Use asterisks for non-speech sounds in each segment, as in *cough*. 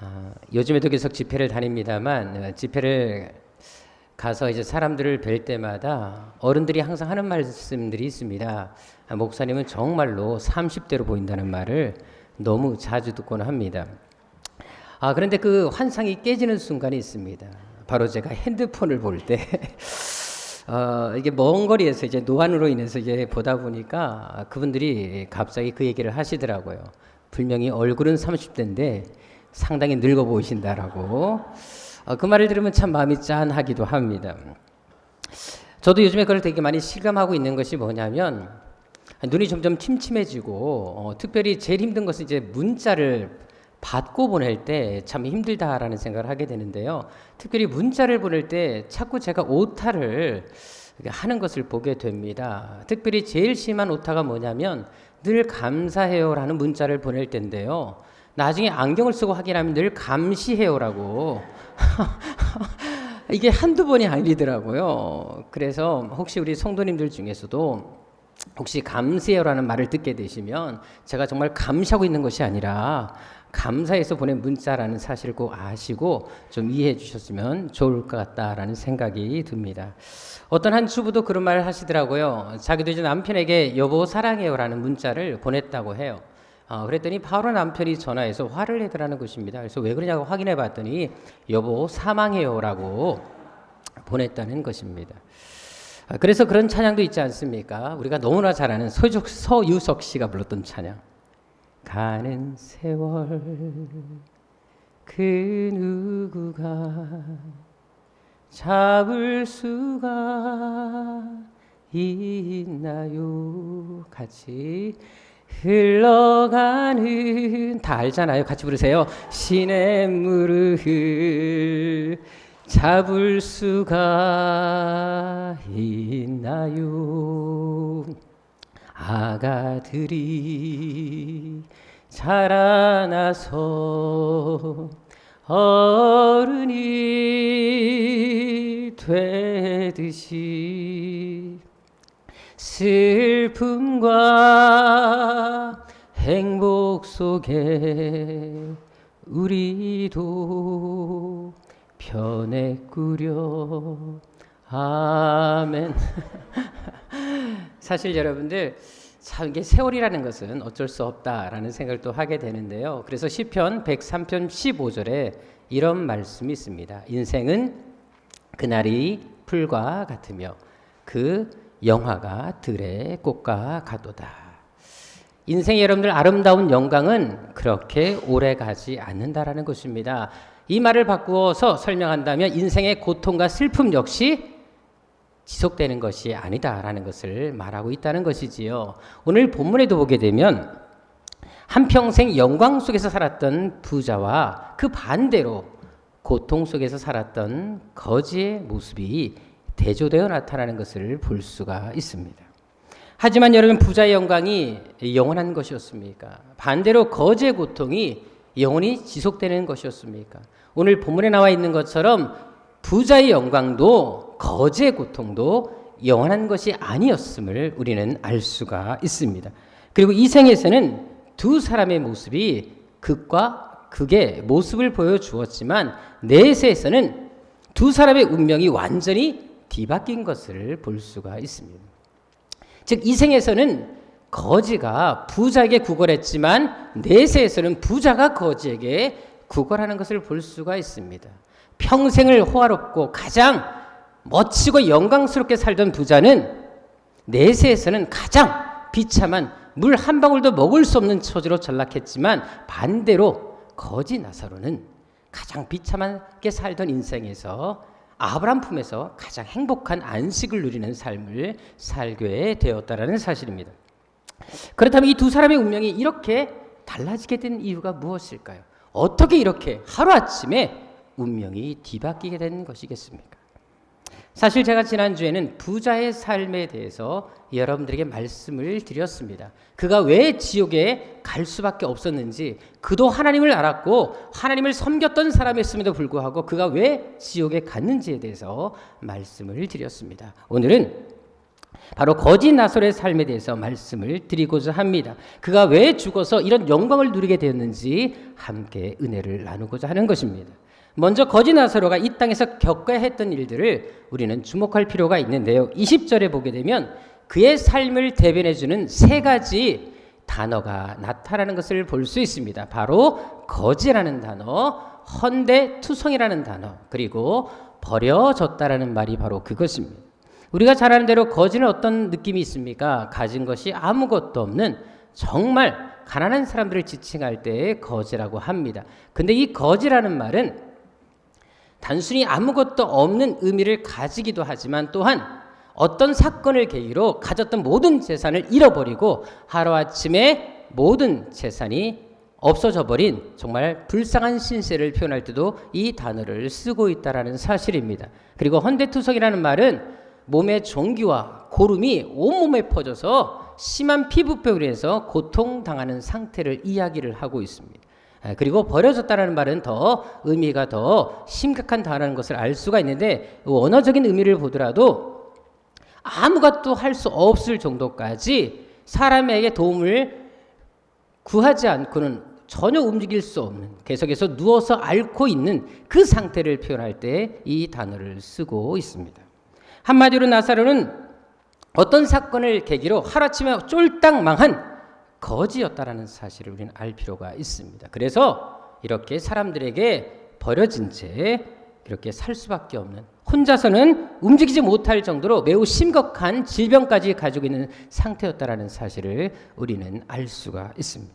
아, 요즘에도 계속 집회를 다닙니다만 어, 집회를 가서 이제 사람들을 뵐 때마다 어른들이 항상 하는 말씀들이 있습니다. 아, 목사님은 정말로 30대로 보인다는 말을 너무 자주 듣곤 합니다. 아, 그런데 그 환상이 깨지는 순간이 있습니다. 바로 제가 핸드폰을 볼 때, *laughs* 어, 이게 먼 거리에서 이제 노안으로 인해서 이제 보다 보니까 그분들이 갑자기 그 얘기를 하시더라고요. 분명히 얼굴은 30대인데 상당히 늙어 보이신다라고. 어, 그 말을 들으면 참 마음이 짠하기도 합니다. 저도 요즘에 그걸 되게 많이 실감하고 있는 것이 뭐냐면 눈이 점점 침침해지고 어, 특별히 제일 힘든 것은 이제 문자를 받고 보낼 때 참 힘들다라는 생각을 하게 되는데요. 특별히 문자를 보낼 때 자꾸 제가 오타를 하는 것을 보게 됩니다. 특별히 제일 심한 오타가 뭐냐면 늘 감사해요라는 문자를 보낼 텐데요. 나중에 안경을 쓰고 확인하면 늘 감시해요라고 *laughs* 이게 한두 번이 아니더라고요. 그래서 혹시 우리 성도님들 중에서도 혹시 감사해요라는 말을 듣게 되시면 제가 정말 감시하고 있는 것이 아니라 감사해서 보낸 문자라는 사실을 꼭 아시고 좀 이해해 주셨으면 좋을 것 같다라는 생각이 듭니다. 어떤 한 주부도 그런 말을 하시더라고요. 자기도 이제 남편에게 여보 사랑해요라는 문자를 보냈다고 해요. 어, 그랬더니 바로 남편이 전화해서 화를 내더라는 것입니다. 그래서 왜 그러냐고 확인해 봤더니 여보 사망해요라고 보냈다는 것입니다. 아, 그래서 그런 찬양도 있지 않습니까? 우리가 너무나 잘 아는 서유석, 서유석 씨가 불렀던 찬양. 가는 세월 그 누구가 잡을 수가 있나요? 같이 흘러가는 다 알잖아요. 같이 부르세요. 시냇물을 잡을 수가 있나요? 아가들이 자라나서 어른이 되듯이 슬픔과 행복 속에 우리도 변했구려 아멘 *laughs* 사실 여러분들 참 이게 세월이라는 것은 어쩔 수 없다라는 생각을 또 하게 되는데요. 그래서 시편 103편 15절에 이런 말씀이 있습니다. 인생은 그날이 풀과 같으며 그 영화가 들의 꽃과 같도다. 인생 여러분들 아름다운 영광은 그렇게 오래 가지 않는다라는 것입니다. 이 말을 바꾸어서 설명한다면 인생의 고통과 슬픔 역시 지속되는 것이 아니다라는 것을 말하고 있다는 것이지요. 오늘 본문에도 보게 되면 한평생 영광 속에서 살았던 부자와 그 반대로 고통 속에서 살았던 거지의 모습이 대조되어 나타나는 것을 볼 수가 있습니다. 하지만 여러분 부자의 영광이 영원한 것이었습니까? 반대로 거지의 고통이 영원히 지속되는 것이었습니까? 오늘 본문에 나와 있는 것처럼 부자의 영광도 거지의 고통도 영원한 것이 아니었음을 우리는 알 수가 있습니다. 그리고 이 생에서는 두 사람의 모습이 극과 극의 모습을 보여주었지만 내세에서는 두 사람의 운명이 완전히 뒤바뀐 것을 볼 수가 있습니다. 즉, 이 생에서는 거지가 부자에게 구걸했지만 내세에서는 부자가 거지에게 구걸하는 것을 볼 수가 있습니다. 평생을 호화롭고 가장 멋지고 영광스럽게 살던 부자는 내세에서는 가장 비참한 물 한 방울도 먹을 수 없는 처지로 전락했지만 반대로 거지 나사로는 가장 비참하게 살던 인생에서 아브람 품에서 가장 행복한 안식을 누리는 삶을 살게 되었다라는 사실입니다. 그렇다면 이 두 사람의 운명이 이렇게 달라지게 된 이유가 무엇일까요? 어떻게 이렇게 하루아침에 운명이 뒤바뀌게 된 것이겠습니까? 사실 제가 지난주에는 부자의 삶에 대해서 여러분들에게 말씀을 드렸습니다. 그가 왜 지옥에 갈 수밖에 없었는지, 그도 하나님을 알았고, 하나님을 섬겼던 사람이었음에도 불구하고, 그가 왜 지옥에 갔는지에 대해서 말씀을 드렸습니다. 오늘은 바로 거짓 나설의 삶에 대해서 말씀을 드리고자 합니다. 그가 왜 죽어서 이런 영광을 누리게 되었는지 함께 은혜를 나누고자 하는 것입니다. 먼저 거짓 나사로가 이 땅에서 겪어야 했던 일들을 우리는 주목할 필요가 있는데요. 20절에 보게 되면 그의 삶을 대변해 주는 세 가지 단어가 나타나는 것을 볼 수 있습니다. 바로 거지라는 단어, 헌대투성이라는 단어, 그리고 버려졌다라는 말이 바로 그것입니다. 우리가 잘 아는 대로 거지는 어떤 느낌이 있습니까? 가진 것이 아무것도 없는 정말 가난한 사람들을 지칭할 때 거지라고 합니다. 근데 이 거지라는 말은 단순히 아무것도 없는 의미를 가지기도 하지만 또한 어떤 사건을 계기로 가졌던 모든 재산을 잃어버리고 하루아침에 모든 재산이 없어져 버린 정말 불쌍한 신세를 표현할 때도 이 단어를 쓰고 있다라는 사실입니다. 그리고 헌대투석이라는 말은 몸의 종기와 고름이 온몸에 퍼져서 심한 피부병으로 해서 고통당하는 상태를 이야기를 하고 있습니다. 아, 그리고 버려졌다는 말은 더 의미가 더 심각한 단어라는 것을 알 수가 있는데 원어적인 의미를 보더라도 아무것도 할 수 없을 정도까지 사람에게 도움을 구하지 않고는 전혀 움직일 수 없는 계속해서 누워서 앓고 있는 그 상태를 표현할 때 이 단어를 쓰고 있습니다. 한마디로 나사로는 어떤 사건을 계기로 하루아침에 쫄딱 망한 거지였다라는 사실을 우리는 알 필요가 있습니다. 그래서 이렇게 사람들에게 버려진 채 이렇게 살 수밖에 없는 혼자서는 움직이지 못할 정도로 매우 심각한 질병까지 가지고 있는 상태였다라는 사실을 우리는 알 수가 있습니다.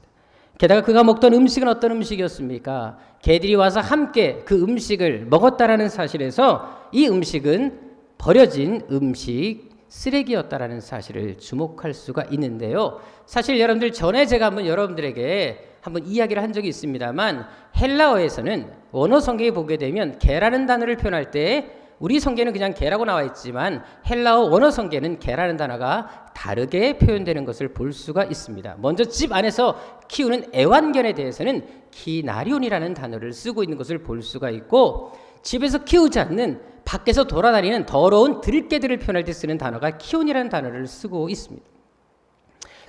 게다가 그가 먹던 음식은 어떤 음식이었습니까? 개들이 와서 함께 그 음식을 먹었다라는 사실에서 이 음식은 버려진 음식 쓰레기였다라는 사실을 주목할 수가 있는데요. 사실 여러분들 전에 제가 한번 여러분들에게 한번 이야기를 한 적이 있습니다만 헬라어에서는 원어 성경에 보게 되면 개라는 단어를 표현할 때 우리 성경에는 그냥 개라고 나와 있지만 헬라어 원어 성경에는 개라는 단어가 다르게 표현되는 것을 볼 수가 있습니다. 먼저 집 안에서 키우는 애완견에 대해서는 키나리온이라는 단어를 쓰고 있는 것을 볼 수가 있고 집에서 키우지 않는 밖에서 돌아다니는 더러운 들개들을 표현할 때 쓰는 단어가 키온이라는 단어를 쓰고 있습니다.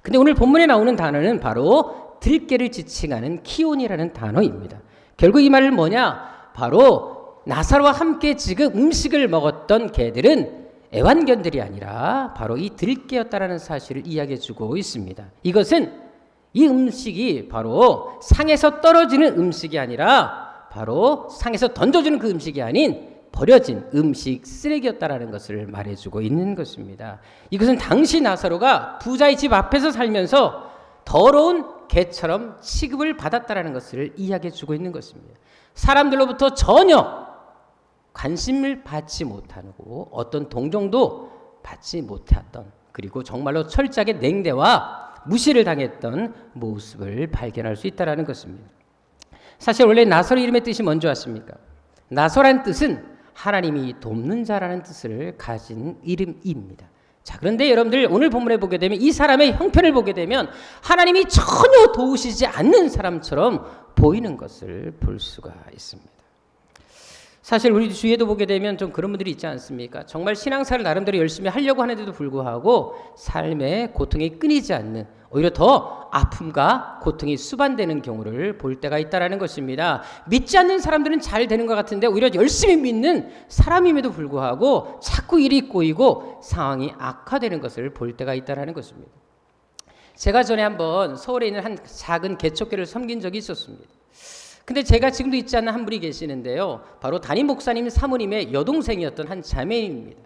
근데 오늘 본문에 나오는 단어는 바로 들개를 지칭하는 키온이라는 단어입니다. 결국 이 말은 뭐냐? 바로 나사로와 함께 지금 음식을 먹었던 개들은 애완견들이 아니라 바로 이 들개였다라는 사실을 이야기해 주고 있습니다. 이것은 이 음식이 바로 상에서 떨어지는 음식이 아니라 바로 상에서 던져주는 그 음식이 아닌 버려진 음식 쓰레기였다라는 것을 말해주고 있는 것입니다. 이것은 당시 나사로가 부자의 집 앞에서 살면서 더러운 개처럼 취급을 받았다라는 것을 이야기해주고 있는 것입니다. 사람들로부터 전혀 관심을 받지 못하고 어떤 동정도 받지 못했던 그리고 정말로 철저하게 냉대와 무시를 당했던 모습을 발견할 수 있다라는 것입니다. 사실 원래 나설 이름의 뜻이 뭔지 아십니까? 나설한 뜻은 하나님이 돕는 자라는 뜻을 가진 이름입니다. 자, 그런데 여러분들 오늘 본문에 보게 되면 이 사람의 형편을 보게 되면 하나님이 전혀 도우시지 않는 사람처럼 보이는 것을 볼 수가 있습니다. 사실 우리 주위에도 보게 되면 좀 그런 분들이 있지 않습니까? 정말 신앙사를 나름대로 열심히 하려고 하는데도 불구하고 삶의 고통이 끊이지 않는 오히려 더 아픔과 고통이 수반되는 경우를 볼 때가 있다라는 것입니다. 믿지 않는 사람들은 잘 되는 것 같은데 오히려 열심히 믿는 사람임에도 불구하고 자꾸 일이 꼬이고 상황이 악화되는 것을 볼 때가 있다라는 것입니다. 제가 전에 한번 서울에 있는 한 작은 개척교를 섬긴 적이 있었습니다. 근데 제가 지금도 있지 않는 한 분이 계시는데요. 바로 담임 목사님 사모님의 여동생이었던 한 자매입니다.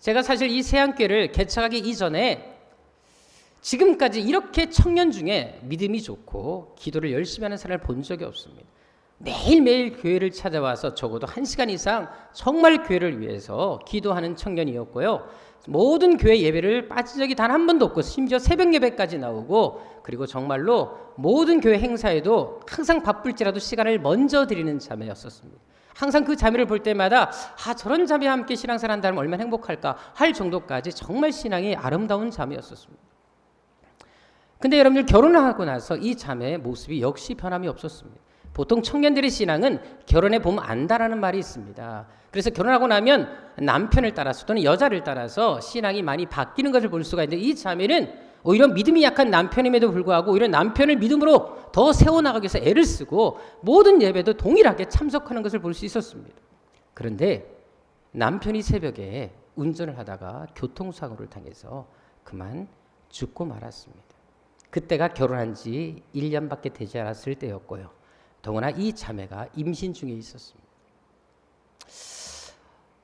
제가 사실 이 세안교를 개척하기 이전에 지금까지 이렇게 청년 중에 믿음이 좋고 기도를 열심히 하는 사람을 본 적이 없습니다. 매일매일 교회를 찾아와서 적어도 한 시간 이상 정말 교회를 위해서 기도하는 청년이었고요. 모든 교회 예배를 빠진 적이 단 한 번도 없고 심지어 새벽 예배까지 나오고 그리고 정말로 모든 교회 행사에도 항상 바쁠지라도 시간을 먼저 드리는 자매였었습니다. 항상 그 자매를 볼 때마다 아 저런 자매와 함께 신앙생활 한다면 얼마나 행복할까 할 정도까지 정말 신앙이 아름다운 자매였었습니다. 근데 여러분들 결혼을 하고 나서 이 자매의 모습이 역시 변함이 없었습니다. 보통 청년들의 신앙은 결혼해 보면 안다라는 말이 있습니다. 그래서 결혼하고 나면 남편을 따라서 또는 여자를 따라서 신앙이 많이 바뀌는 것을 볼 수가 있는데 이 자매는 오히려 믿음이 약한 남편임에도 불구하고 오히려 남편을 믿음으로 더 세워나가기 위해서 애를 쓰고 모든 예배도 동일하게 참석하는 것을 볼 수 있었습니다. 그런데 남편이 새벽에 운전을 하다가 교통사고를 당해서 그만 죽고 말았습니다. 그때가 결혼한 지 1년밖에 되지 않았을 때였고요. 더구나 이 자매가 임신 중에 있었습니다.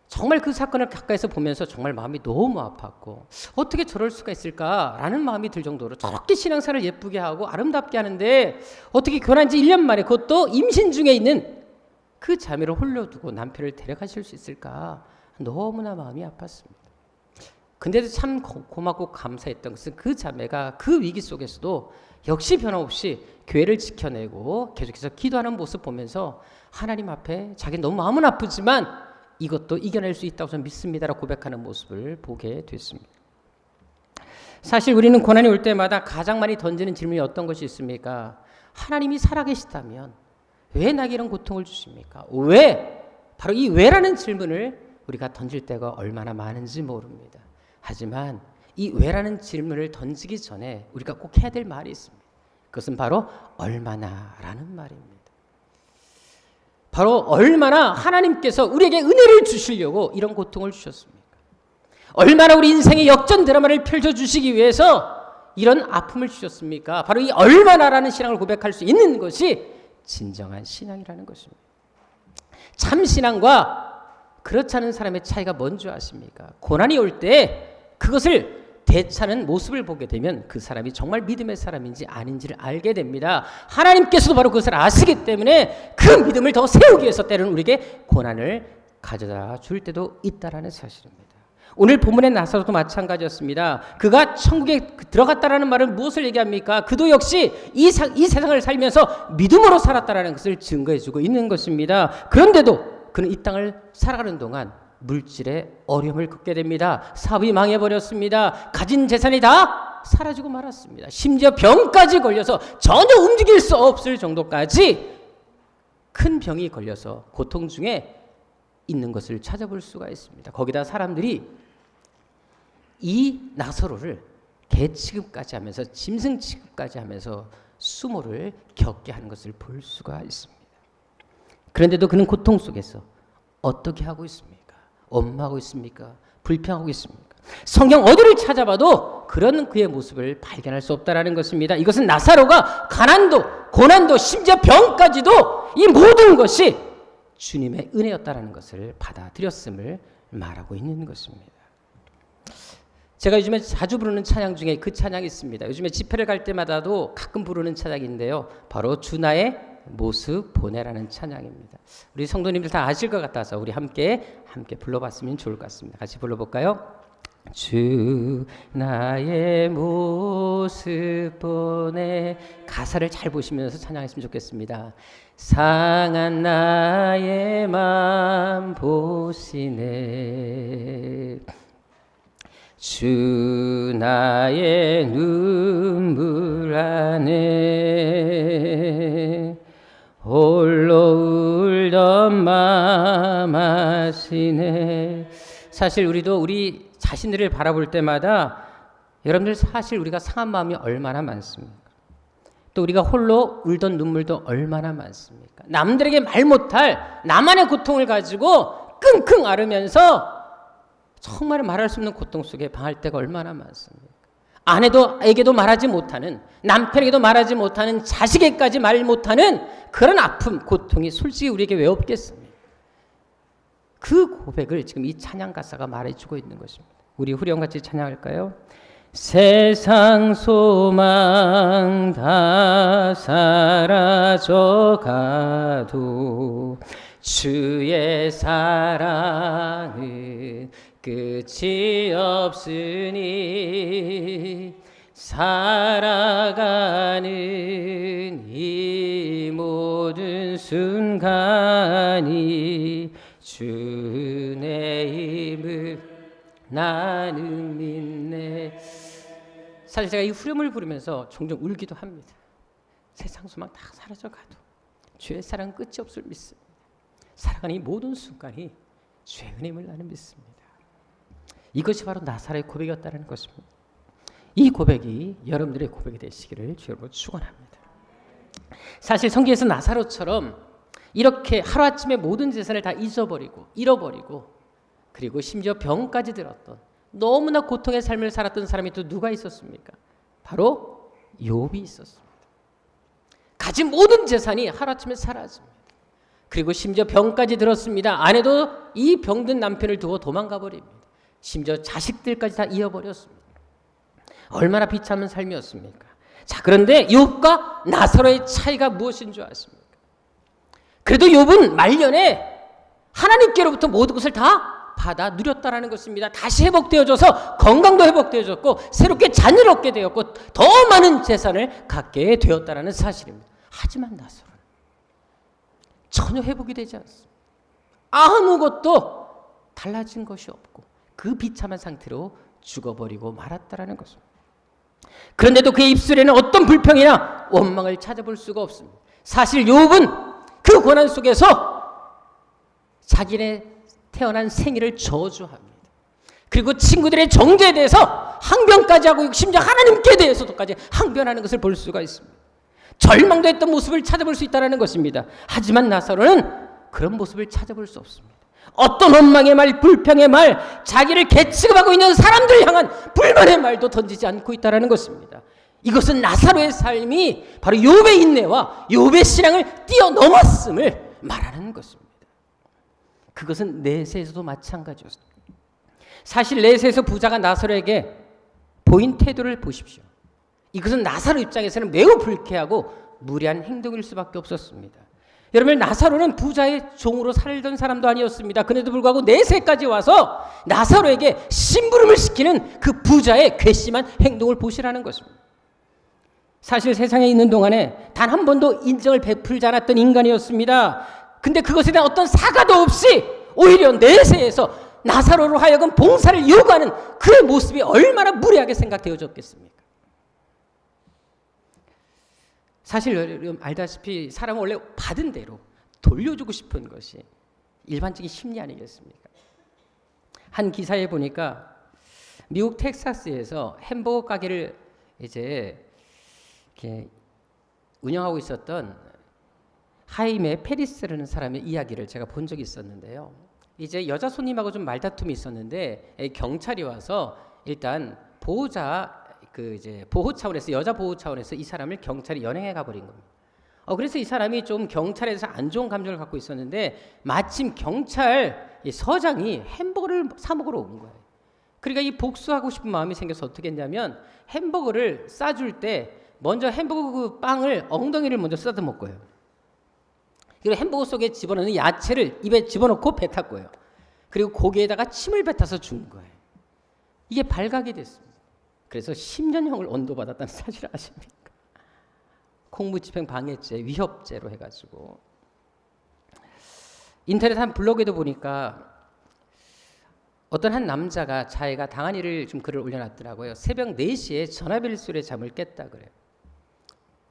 정말 그 사건을 가까이서 보면서 정말 마음이 너무 아팠고 어떻게 저럴 수가 있을까라는 마음이 들 정도로 저렇게 신앙사를 예쁘게 하고 아름답게 하는데 어떻게 결혼한 지 1년 만에 그것도 임신 중에 있는 그 자매를 홀려두고 남편을 데려가실 수 있을까 너무나 마음이 아팠습니다. 근데도 참 고- 고맙고 감사했던 것은 그 자매가 그 위기 속에서도 역시 변함없이 교회를 지켜내고 계속해서 기도하는 모습 보면서 하나님 앞에 자기 너무 마음은 아프지만 이것도 이겨낼 수 있다고 저는 믿습니다라고 고백하는 모습을 보게 됐습니다. 사실 우리는 고난이 올 때마다 가장 많이 던지는 질문이 어떤 것이 있습니까? 하나님이 살아계시다면 왜 나에게 이런 고통을 주십니까? 왜? 바로 이 왜라는 질문을 우리가 던질 때가 얼마나 많은지 모릅니다. 하지만 이 왜라는 질문을 던지기 전에 우리가 꼭 해야 될 말이 있습니다. 그것은 바로 얼마나라는 말입니다. 바로 얼마나 하나님께서 우리에게 은혜를 주시려고 이런 고통을 주셨습니까? 얼마나 우리 인생의 역전 드라마를 펼쳐 주시기 위해서 이런 아픔을 주셨습니까? 바로 이 얼마나라는 신앙을 고백할 수 있는 것이 진정한 신앙이라는 것입니다. 참 신앙과 그렇지 않은 사람의 차이가 뭔지 아십니까? 고난이 올 때 그것을 대차는 모습을 보게 되면 그 사람이 정말 믿음의 사람인지 아닌지를 알게 됩니다. 하나님께서도 바로 그것을 아시기 때문에 그 믿음을 더 세우기 위해서 때로는 우리에게 고난을 가져다 줄 때도 있다라는 사실입니다. 오늘 본문의 나사로도 마찬가지였습니다. 그가 천국에 들어갔다라는 말은 무엇을 얘기합니까? 그도 역시 이, 사, 이 세상을 살면서 믿음으로 살았다라는 것을 증거해주고 있는 것입니다. 그런데도 그는 이 땅을 살아가는 동안 물질의 어려움을 겪게 됩니다. 사업이 망해버렸습니다. 가진 재산이 다 사라지고 말았습니다. 심지어 병까지 걸려서 전혀 움직일 수 없을 정도까지 큰 병이 걸려서 고통 중에 있는 것을 찾아볼 수가 있습니다. 거기다 사람들이 이 나서로를 개 취급까지 하면서 짐승 취급까지 하면서 수모를 겪게 하는 것을 볼 수가 있습니다. 그런데도 그는 고통 속에서 어떻게 하고 있습니까? 엄마하고 있습니까? 불평하고 있습니까? 성경 어디를 찾아봐도 그런 그의 모습을 발견할 수 없다라는 것입니다. 이것은 나사로가 가난도 고난도 심지어 병까지도 이 모든 것이 주님의 은혜였다라는 것을 받아들였음을 말하고 있는 것입니다. 제가 요즘에 자주 부르는 찬양 중에 그 찬양이 있습니다. 요즘에 집회를 갈 때마다도 가끔 부르는 찬양인데요. 바로 주나의 모습 보내라는 찬양입니다. 우리 성도님들 다 아실 것 같아서 우리 함께 함께 불러봤으면 좋을 것 같습니다. 같이 불러볼까요? 주 나의 모습 보내 가사를 잘 보시면서 찬양했으면 좋겠습니다. 상한 나의 맘 보시네 주 나의 눈물 안에 홀로 울던 맘 아시네 사실 우리도 우리 자신들을 바라볼 때마다 여러분들 사실 우리가 상한 마음이 얼마나 많습니까? 또 우리가 홀로 울던 눈물도 얼마나 많습니까? 남들에게 말 못할 나만의 고통을 가지고 끙끙 앓으면서 정말 말할 수 없는 고통 속에 방할 때가 얼마나 많습니까? 아내도에게도 말하지 못하는 남편에게도 말하지 못하는 자식에게까지 말 못하는 그런 아픔, 고통이 솔직히 우리에게 왜 없겠습니까? 그 고백을 지금 이 찬양 가사가 말해주고 있는 것입니다. 우리 후렴 같이 찬양할까요? 세상 소망 다 사라져 가도 주의 사랑은 끝이 없으니 살아가는 이 모든 순간이 주의 힘을 나는 믿네 사실 제가 이 후렴을 부르면서 종종 울기도 합니다 세상 소망 다 사라져 가도 주의 사랑 끝이 없을 믿습니다. 살아가는 이 모든 순간이 주의 은혜임을 나는 믿습니다. 이것이 바로 나사로의 고백이었다는 것입니다. 이 고백이 여러분들의 고백이 되시기를 주여로 축원합니다. 사실 성경에서 나사로처럼 이렇게 하루아침에 모든 재산을 다 잊어버리고 잃어버리고 그리고 심지어 병까지 들었던 너무나 고통의 삶을 살았던 사람이 또 누가 있었습니까? 바로 욥이 있었습니다. 가진 모든 재산이 하루아침에 사라집니다. 그리고 심지어 병까지 들었습니다. 아내도 이 병든 남편을 두고 도망가 버립니다. 심지어 자식들까지 다 잃어버렸습니다. 얼마나 비참한 삶이었습니까? 자, 그런데 욥과 나사로의 차이가 무엇인 줄 아십니까? 그래도 욥은 말년에 하나님께로부터 모든 것을 다 받아 누렸다라는 것입니다. 다시 회복되어져서 건강도 회복되어졌고 새롭게 자녀를 얻게 되었고 더 많은 재산을 갖게 되었다라는 사실입니다. 하지만 나사로는 전혀 회복이 되지 않습니다. 아무것도 달라진 것이 없고 그 비참한 상태로 죽어버리고 말았다라는 것입니다. 그런데도 그의 입술에는 어떤 불평이나 원망을 찾아볼 수가 없습니다. 사실 욥은 그 고난 속에서 자기네 태어난 생일을 저주합니다. 그리고 친구들의 정죄에 대해서 항변까지 하고 심지어 하나님께 대해서도까지 항변하는 것을 볼 수가 있습니다. 절망도 했던 모습을 찾아볼 수 있다는 것입니다. 하지만 나사로는 그런 모습을 찾아볼 수 없습니다. 어떤 원망의 말, 불평의 말, 자기를 개취급하고 있는 사람들 향한 불만의 말도 던지지 않고 있다는 것입니다. 이것은 나사로의 삶이 바로 욥의 인내와 욥의 신앙을 뛰어넘었음을 말하는 것입니다. 그것은 내세에서도 마찬가지였습니다. 사실 내세에서 부자가 나사로에게 보인 태도를 보십시오. 이것은 나사로 입장에서는 매우 불쾌하고 무리한 행동일 수밖에 없었습니다. 여러분 나사로는 부자의 종으로 살던 사람도 아니었습니다. 그래도 불구하고 내세까지 와서 나사로에게 심부름을 시키는 그 부자의 괘씸한 행동을 보시라는 것입니다. 사실 세상에 있는 동안에 단 한 번도 인정을 베풀지 않았던 인간이었습니다. 근데 그것에 대한 어떤 사과도 없이 오히려 내세에서 나사로로 하여금 봉사를 요구하는 그의 모습이 얼마나 무례하게 생각되어졌겠습니까? 사실 여러분 알다시피 사람은 원래 받은 대로 돌려주고 싶은 것이 일반적인 심리 아니겠습니까? 한 기사에 보니까 미국 텍사스에서 햄버거 가게를 이제 이렇게 운영하고 있었던 하임의 페리스라는 사람의 이야기를 제가 본 적이 있었는데요. 이제 여자 손님하고 좀 말다툼이 있었는데 경찰이 와서 일단 보호자 그 이제 보호 차원에서 여자 보호 차원에서 이 사람을 경찰이 연행해 가버린 겁니다. 어 그래서 이 사람이 좀 경찰에서 안 좋은 감정을 갖고 있었는데 마침 경찰 서장이 햄버거를 사 먹으러 온 거예요. 그러니까 이 복수하고 싶은 마음이 생겨서 어떻게 했냐면 햄버거를 싸줄 때 먼저 햄버거 그 빵을 엉덩이를 먼저 쓰다먹고요. 그리고 햄버거 속에 집어넣는 야채를 입에 집어넣고 뱉었고요. 그리고 고기에다가 침을 뱉어서 준 거예요. 이게 발각이 됐습니다. 그래서 10년형을 언도받았다는 사실 아십니까? 공무집행 방해죄, 위협죄로 해가지고 인터넷 한 블로그에도 보니까 어떤 한 남자가 자기가 당한 일을 좀 글을 올려놨더라고요. 새벽 4시에 전화벨 소리에 잠을 깼다 그래요.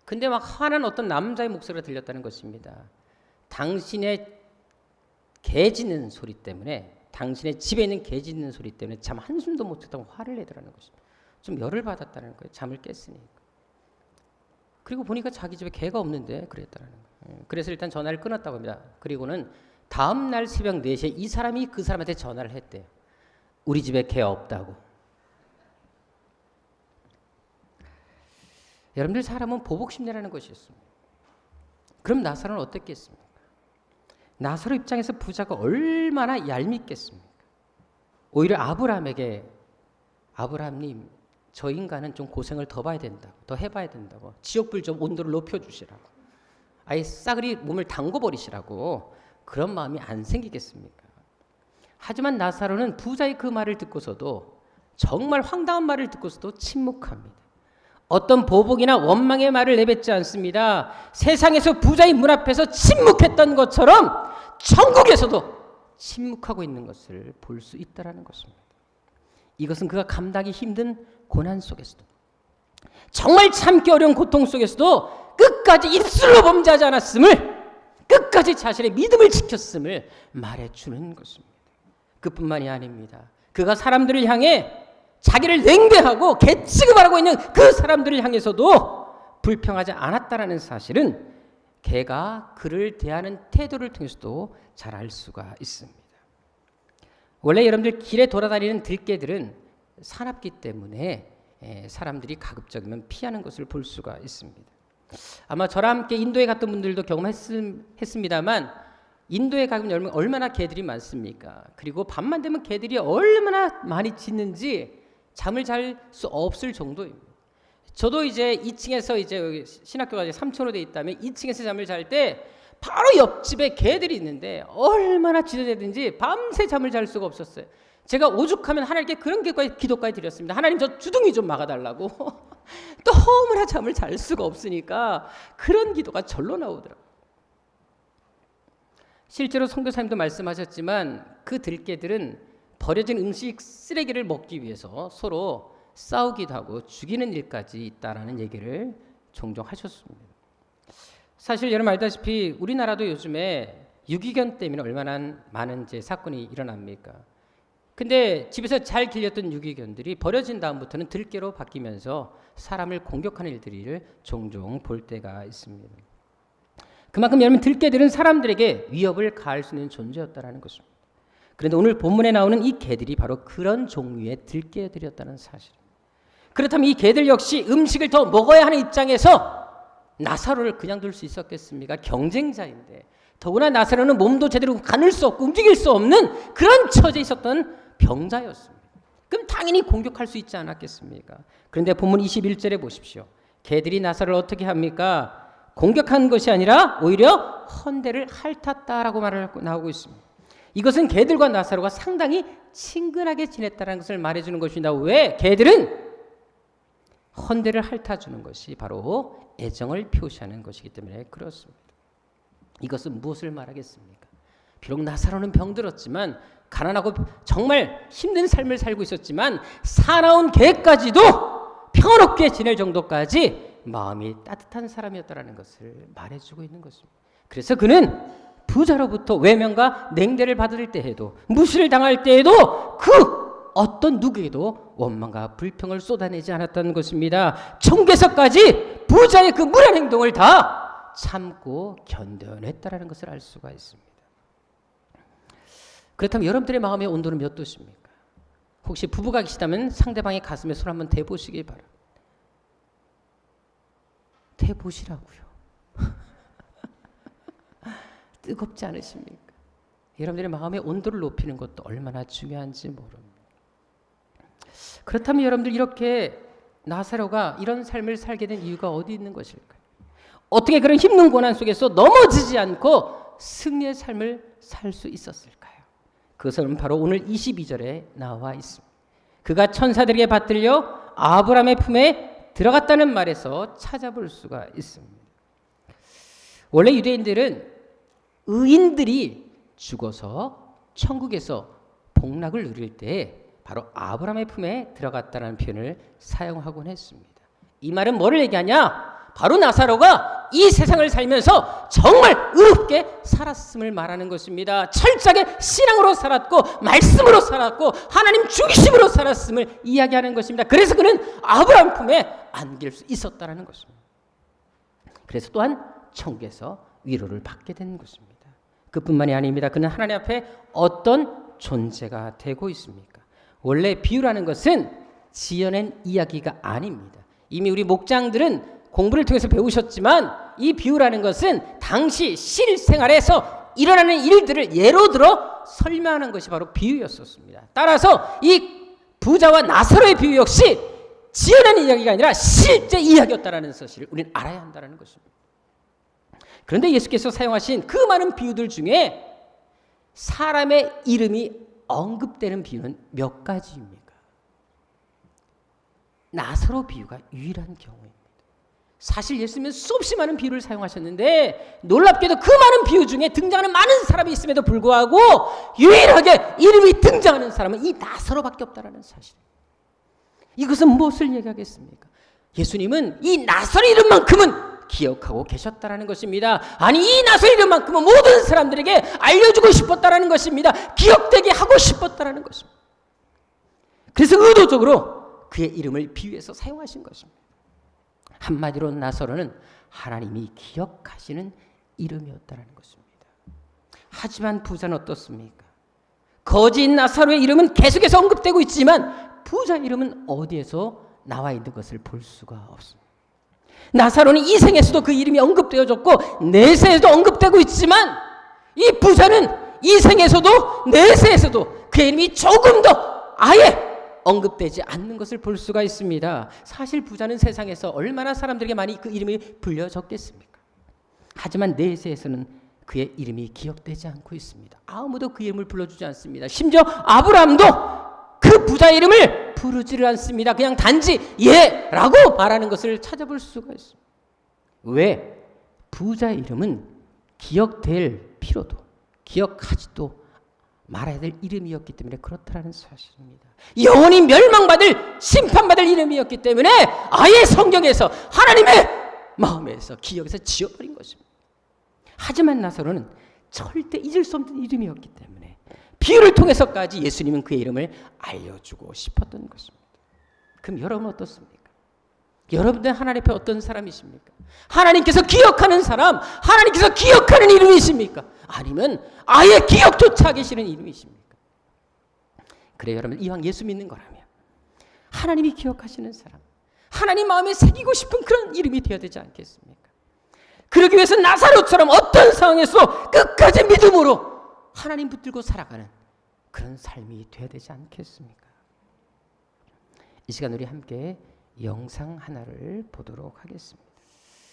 근데 막 화난 어떤 남자의 목소리가 들렸다는 것입니다. 당신의 개 짖는 소리 때문에 당신의 집에 있는 개 짖는 소리 때문에 잠 한숨도 못 자다고 화를 내더라는 것입니다. 좀 열을 받았다는 거예요. 잠을 깼으니까. 그리고 보니까 자기 집에 개가 없는데 그랬다는 거예요. 예, 그래서 일단 전화를 끊었다고 합니다. 그리고는 다음 날 새벽 4시에 이 사람이 그 사람한테 전화를 했대요. 우리 집에 개 없다고. 여러분들 사람은 보복 심리라는 것이 있습니다. 그럼 나사로는 어땠겠습니까? 나사로 입장에서 부자가 얼마나 얄밉겠습니까? 오히려 아브라함에게 아브라함님 저 인간은 좀 고생을 더 봐야 된다고 더 해봐야 된다고 지옥불 좀 온도를 높여주시라고 아예 싸그리 몸을 담궈버리시라고 그런 마음이 안 생기겠습니까? 하지만 나사로는 부자의 그 말을 듣고서도 정말 황당한 말을 듣고서도 침묵합니다. 어떤 보복이나 원망의 말을 내뱉지 않습니다. 세상에서 부자의 문 앞에서 침묵했던 것처럼 천국에서도 침묵하고 있는 것을 볼 수 있다라는 것입니다. 이것은 그가 감당하기 힘든 고난 속에서도 정말 참기 어려운 고통 속에서도 끝까지 입술로 범죄하지 않았음을 끝까지 자신의 믿음을 지켰음을 말해주는 것입니다. 그뿐만이 아닙니다. 그가 사람들을 향해 자기를 냉대하고 개취급하고 있는 그 사람들을 향해서도 불평하지 않았다라는 사실은 개가 그를 대하는 태도를 통해서도 잘 알 수가 있습니다. 원래 여러분들 길에 돌아다니는 들개들은 사납기 때문에 예, 사람들이 가급적이면 피하는 것을 볼 수가 있습니다. 아마 저랑 함께 인도에 갔던 분들도 경험했습니다만 인도에 가면 얼마나 개들이 많습니까? 그리고 밤만 되면 개들이 얼마나 많이 짖는지 잠을 잘 수 없을 정도입니다. 저도 이제 2층에서 이제 신학교가 이제 3층으로 돼 있다면 2층에서 잠을 잘 때 바로 옆집에 개들이 있는데 얼마나 짖어대든지 밤새 잠을 잘 수가 없었어요. 제가 오죽하면 하나님께 그런 기도까지, 기도까지 드렸습니다. 하나님 저 주둥이 좀 막아달라고. *laughs* 너무나 잠을 잘 수가 없으니까 그런 기도가 절로 나오더라고요. 실제로 선교사님도 말씀하셨지만 그 들개들은 버려진 음식 쓰레기를 먹기 위해서 서로 싸우기도 하고 죽이는 일까지 있다라는 얘기를 종종 하셨습니다. 사실 여러분 알다시피 우리나라도 요즘에 유기견 때문에 얼마나 많은 사건이 일어납니까? 근데 집에서 잘 길렸던 유기견들이 버려진 다음부터는 들개로 바뀌면서 사람을 공격하는 일들을 종종 볼 때가 있습니다. 그만큼 여러분 들개들은 사람들에게 위협을 가할 수 있는 존재였다라는 것입니다. 그런데 오늘 본문에 나오는 이 개들이 바로 그런 종류의 들개들이었다는 사실. 그렇다면 이 개들 역시 음식을 더 먹어야 하는 입장에서 나사로를 그냥 둘 수 있었겠습니까? 경쟁자인데 더구나 나사로는 몸도 제대로 가눌 수 없고 움직일 수 없는 그런 처지에 있었던 병자였습니다. 그럼 당연히 공격할 수 있지 않았겠습니까? 그런데 본문 21절에 보십시오. 개들이 나사를 어떻게 합니까? 공격한 것이 아니라 오히려 헌대를 핥았다라고 말을 나오고 있습니다. 이것은 개들과 나사로가 상당히 친근하게 지냈다는 것을 말해주는 것입니다. 왜? 개들은 헌대를 핥아주는 것이 바로 애정을 표시하는 것이기 때문에 그렇습니다. 이것은 무엇을 말하겠습니까? 비록 나사로는 병들었지만 가난하고 정말 힘든 삶을 살고 있었지만 사나운 개까지도 평화롭게 지낼 정도까지 마음이 따뜻한 사람이었다라는 것을 말해주고 있는 것입니다. 그래서 그는 부자로부터 외면과 냉대를 받을 때에도 무시를 당할 때에도 그 어떤 누구에도 원망과 불평을 쏟아내지 않았다는 것입니다. 청계석까지 부자의 그 무례한 행동을 다 참고 견뎌냈다라는 것을 알 수가 있습니다. 그렇다면 여러분들의 마음의 온도는 몇 도십니까? 혹시 부부가 계시다면 상대방의 가슴에 손 한번 대보시기 바랍니다. 대보시라고요. *laughs* 뜨겁지 않으십니까? 여러분들의 마음의 온도를 높이는 것도 얼마나 중요한지 모릅니다. 그렇다면 여러분들 이렇게 나사로가 이런 삶을 살게 된 이유가 어디 있는 것일까요? 어떻게 그런 힘든 고난 속에서 넘어지지 않고 승리의 삶을 살 수 있었을까요? 그것은 바로 오늘 22절에 나와 있습니다. 그가 천사들에게 받들려 아브라함의 품에 들어갔다는 말에서 찾아볼 수가 있습니다. 원래 유대인들은 의인들이 죽어서 천국에서 복락을 누릴 때 바로 아브라함의 품에 들어갔다는 표현을 사용하곤 했습니다. 이 말은 뭐를 얘기하냐? 바로 나사로가 이 세상을 살면서 정말 의롭게 살았음을 말하는 것입니다. 철저하게 신앙으로 살았고 말씀으로 살았고 하나님 중심으로 살았음을 이야기하는 것입니다. 그래서 그는 아브라함 품에 안길 수 있었다라는 것입니다. 그래서 또한 천국에서 위로를 받게 된 것입니다. 그뿐만이 아닙니다. 그는 하나님 앞에 어떤 존재가 되고 있습니까? 원래 비유라는 것은 지어낸 이야기가 아닙니다. 이미 우리 목장들은 공부를 통해서 배우셨지만 이 비유라는 것은 당시 실생활에서 일어나는 일들을 예로 들어 설명하는 것이 바로 비유였었습니다. 따라서 이 부자와 나사로의 비유 역시 지어낸 이야기가 아니라 실제 이야기였다는 사실을 우리는 알아야 한다는 것입니다. 그런데 예수께서 사용하신 그 많은 비유들 중에 사람의 이름이 언급되는 비유는 몇 가지입니까? 나사로 비유가 유일한 경우입니다. 사실 예수님은 수없이 많은 비유를 사용하셨는데 놀랍게도 그 많은 비유 중에 등장하는 많은 사람이 있음에도 불구하고 유일하게 이름이 등장하는 사람은 이 나사로밖에 없다라는 사실. 이것은 무엇을 얘기하겠습니까? 예수님은 이 나사로 이름만큼은 기억하고 계셨다라는 것입니다. 아니 이 나서 이름만큼은 모든 사람들에게 알려주고 싶었다라는 것입니다. 기억되게 하고 싶었다라는 것입니다. 그래서 의도적으로 그의 이름을 비유해서 사용하신 것입니다. 한마디로 나서로는 하나님이 기억하시는 이름이었다라는 것입니다. 하지만 부자는 어떻습니까? 거짓 나사로의 이름은 계속해서 언급되고 있지만 부자 이름은 어디에서 나와 있는 것을 볼 수가 없습니다. 나사로는 이 생에서도 그 이름이 언급되어졌고 내세에도 언급되고 있지만 이 부자는 이 생에서도 내세에서도 그 이름이 조금 더 아예 언급되지 않는 것을 볼 수가 있습니다. 사실 부자는 세상에서 얼마나 사람들에게 많이 그 이름이 불려졌겠습니까? 하지만 내세에서는 그의 이름이 기억되지 않고 있습니다. 아무도 그 이름을 불러주지 않습니다. 심지어 아브라함도 그 부자 이름을 부르지를 않습니다. 그냥 단지 예라고 말하는 것을 찾아볼 수가 있습니다. 왜? 부자 이름은 기억될 필요도 기억하지도 말아야 될 이름이었기 때문에 그렇다라는 사실입니다. 영원히 멸망받을 심판받을 이름이었기 때문에 아예 성경에서 하나님의 마음에서 기억에서 지워버린 것입니다. 하지만 나사로는 절대 잊을 수 없는 이름이었기 때문에 비유를 통해서까지 예수님은 그의 이름을 알려주고 싶었던 것입니다. 그럼 여러분 어떻습니까? 여러분들 하나님 앞에 어떤 사람이십니까? 하나님께서 기억하는 사람, 하나님께서 기억하는 이름이십니까? 아니면 아예 기억조차 계시는 이름이십니까? 그래 여러분 이왕 예수 믿는 거라면 하나님이 기억하시는 사람, 하나님 마음에 새기고 싶은 그런 이름이 되어야 되지 않겠습니까? 그러기 위해서 나사로처럼 어떤 상황에서 끝까지 믿음으로 하나님 붙들고 살아가는 그런 삶이 되어야 되지 않겠습니까? 이 시간 우리 함께 영상 하나를 보도록 하겠습니다.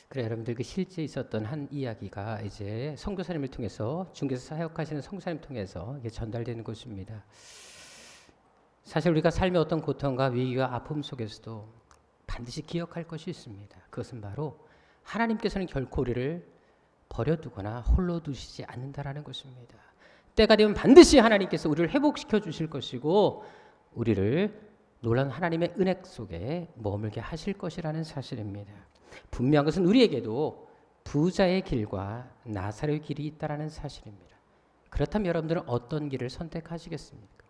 그래 여러분들 그 실제 있었던 한 이야기가 이제 선교사님을 통해서 중개사 사역하시는 선교사님 통해서 이게 전달되는 것입니다. 사실 우리가 삶의 어떤 고통과 위기와 아픔 속에서도 반드시 기억할 것이 있습니다. 그것은 바로 하나님께서는 결코 우리를 버려두거나 홀로 두시지 않는다라는 것입니다. 때가 되면 반드시 하나님께서 우리를 회복시켜 주실 것이고 우리를 놀란 하나님의 은혜 속에 머물게 하실 것이라는 사실입니다. 분명한 것은 우리에게도 부자의 길과 나사로의 길이 있다라는 사실입니다. 그렇다면 여러분들은 어떤 길을 선택하시겠습니까?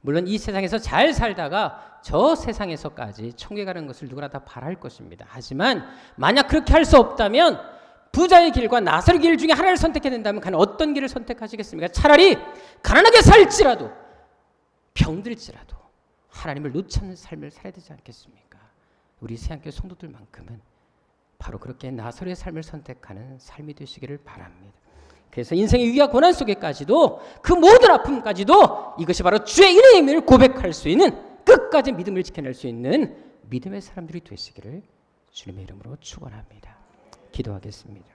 물론 이 세상에서 잘 살다가 저 세상에서까지 천국에 가는 것을 누구나 다 바랄 것입니다. 하지만 만약 그렇게 할 수 없다면 부자의 길과 나사로의 길 중에 하나를 선택해야 된다면 과연 어떤 길을 선택하시겠습니까? 차라리 가난하게 살지라도 병들지라도 하나님을 놓지 않는 삶을 살아야 되지 않겠습니까? 우리 새한교 성도들만큼은 바로 그렇게 나사로의 삶을 선택하는 삶이 되시기를 바랍니다. 그래서 인생의 위기와 고난 속에까지도 그 모든 아픔까지도 이것이 바로 주의 힘을 고백할 수 있는 끝까지 믿음을 지켜낼 수 있는 믿음의 사람들이 되시기를 주님의 이름으로 축원합니다. 기도하겠습니다.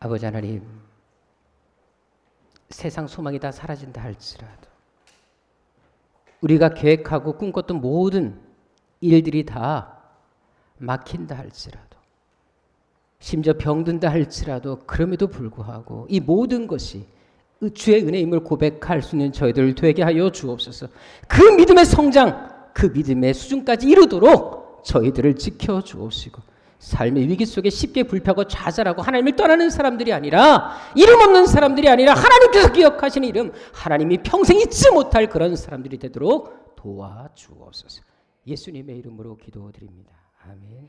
아버지 하나님 세상 소망이 다 사라진다 할지라도 우리가 계획하고 꿈꿨던 모든 일들이 다 막힌다 할지라도 심지어 병든다 할지라도 그럼에도 불구하고 이 모든 것이 주의 은혜임을 고백할 수 있는 저희들 되게 하여 주옵소서. 그 믿음의 성장, 그 믿음의 수준까지 이루도록 저희들을 지켜 주옵시고 삶의 위기 속에 쉽게 불평하고 좌절하고 하나님을 떠나는 사람들이 아니라 이름 없는 사람들이 아니라 하나님께서 기억하시는 이름 하나님이 평생 잊지 못할 그런 사람들이 되도록 도와주옵소서. 예수님의 이름으로 기도드립니다. 아멘.